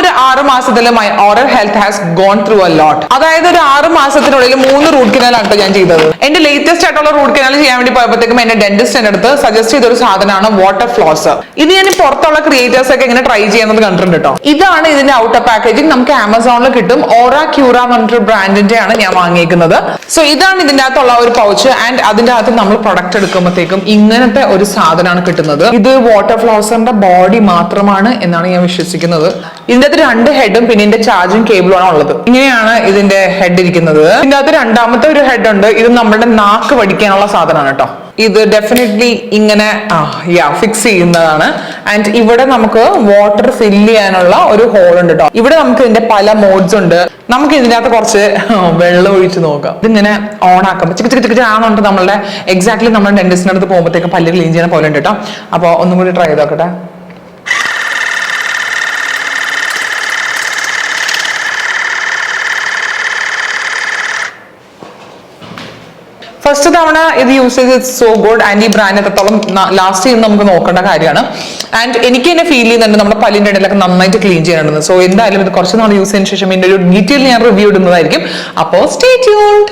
ഒരു ആറ് മാസത്തിൽ my oral health has gone through a lot അതായത് ഒരു ആറ് മാസത്തിനുള്ളിൽ മൂന്ന് റൂട്ട് കനാലാണ് ഞാൻ ചെയ്തത്. എന്റെ ലേറ്റസ്റ്റ് ആയിട്ടുള്ള റൂട്ട് കനാൽ ചെയ്യാൻ വേണ്ടി പോയപ്പോഴത്തേക്കും എന്റെ ഡെന്റിസ്റ്റ് എന്റെ അടുത്ത് സജസ്റ്റ് ചെയ്ത ഒരു സാധനമാണ് വാട്ടർ ഫ്ലോസ് ഇത് ഞാൻ പുറത്തുള്ള ക്രിയേറ്റേഴ്സ് ഒക്കെ ഇങ്ങനെ ട്രൈ ചെയ്യുന്നത് കണ്ടിട്ടുണ്ട് കേട്ടോ. ഇതാണ് ഇതിന്റെ ഔട്ടർ പാക്കേജിംഗ് നമുക്ക് ആമസോണിൽ കിട്ടും. ഓറ ക്യൂറ എന്ന് പറഞ്ഞിട്ട് ബ്രാൻഡിന്റെ ആണ് ഞാൻ വാങ്ങിയിരിക്കുന്നത് സോ ഇതാണ് ഇതിന്റെ അകത്തുള്ള ഒരു പൗച്ച് ആൻഡ് അതിന്റെ അകത്ത് നമ്മൾ പ്രൊഡക്റ്റ് എടുക്കുമ്പോഴത്തേക്കും ഇങ്ങനത്തെ ഒരു സാധനമാണ് കിട്ടുന്നത്. ഇത് വാട്ടർ ഫ്ലോസറിന്റെ ബോഡി മാത്രമാണ് എന്നാണ് ഞാൻ വിശ്വസിക്കുന്നത്. ഇതിന്റെ അകത്ത് രണ്ട് ഹെഡും പിന്നെ ഇതിന്റെ ചാർജിങ് കേബിളും ആണ് ഉള്ളത്. ഇങ്ങനെയാണ് ഇതിന്റെ ഹെഡ് ഇരിക്കുന്നത്. ഇതിന്റെ അകത്ത് രണ്ടാമത്തെ ഒരു ഹെഡ് ഉണ്ട്. ഇത് നമ്മുടെ നാക്ക് വടിക്കാനുള്ള സാധനമാണ് കേട്ടോ. ഇത് ഡെഫിനറ്റ്ലി ഇങ്ങനെ ഫിക്സ് ചെയ്യുന്നതാണ്. ആൻഡ് ഇവിടെ നമുക്ക് വാട്ടർ ഫില്ല് ചെയ്യാനുള്ള ഒരു ഹോൾ ഉണ്ട് കേട്ടോ. ഇവിടെ നമുക്ക് ഇതിന്റെ പല മോഡ്സ് ഉണ്ട്. നമുക്ക് ഇതിനകത്ത് കുറച്ച് വെള്ളം ഒഴിച്ച് നോക്കാം. ഇതിങ്ങനെ ഓൺ ആക്കാം ചിക്ക് ചിക്ക് ചിക്ക് ആണെന്നുണ്ട് നമ്മളുടെ എക്സാക്ട്ലി നമ്മുടെ ഡെന്റിസ്റ്റിനടുത്ത് പോകുമ്പോഴത്തേക്ക് പല്ല് ക്ലീൻ ചെയ്യുന്ന പോലെ ഉണ്ട് കേട്ടോ. അപ്പോൾ ഒന്നും കൂടി ട്രൈ ചെയ്ത് നോക്കട്ടെ. ഫസ്റ്റ് തവണ ഇത് യൂസ് ചെയ്ത് സോ ഗുഡ് ആൻഡ് ഈ ബ്രാൻഡ് എത്രത്തോളം ലാസ്റ്റ് ചെയ്യുന്ന നമുക്ക് നോക്കേണ്ട കാര്യമാണ്. ആൻഡ് എനിക്ക് തന്നെ ഫീൽ ചെയ്യുന്നുണ്ട് നമ്മുടെ പല്ലിന്റെ ഇടയിലൊക്കെ നന്നായിട്ട് ക്ലീൻ ചെയ്യാനുണ്ട് സോ എന്തായാലും ഇത് കുറച്ച് നാൾ യൂസ് ചെയ്തതിനു ശേഷം ഇതിന്റെ ഒരു ഡീറ്റെയിൽ ഞാൻ റിവ്യൂ ഇടുന്നതായിരിക്കും. അപ്പോൾ സ്റ്റേ ട്യൂൺഡ്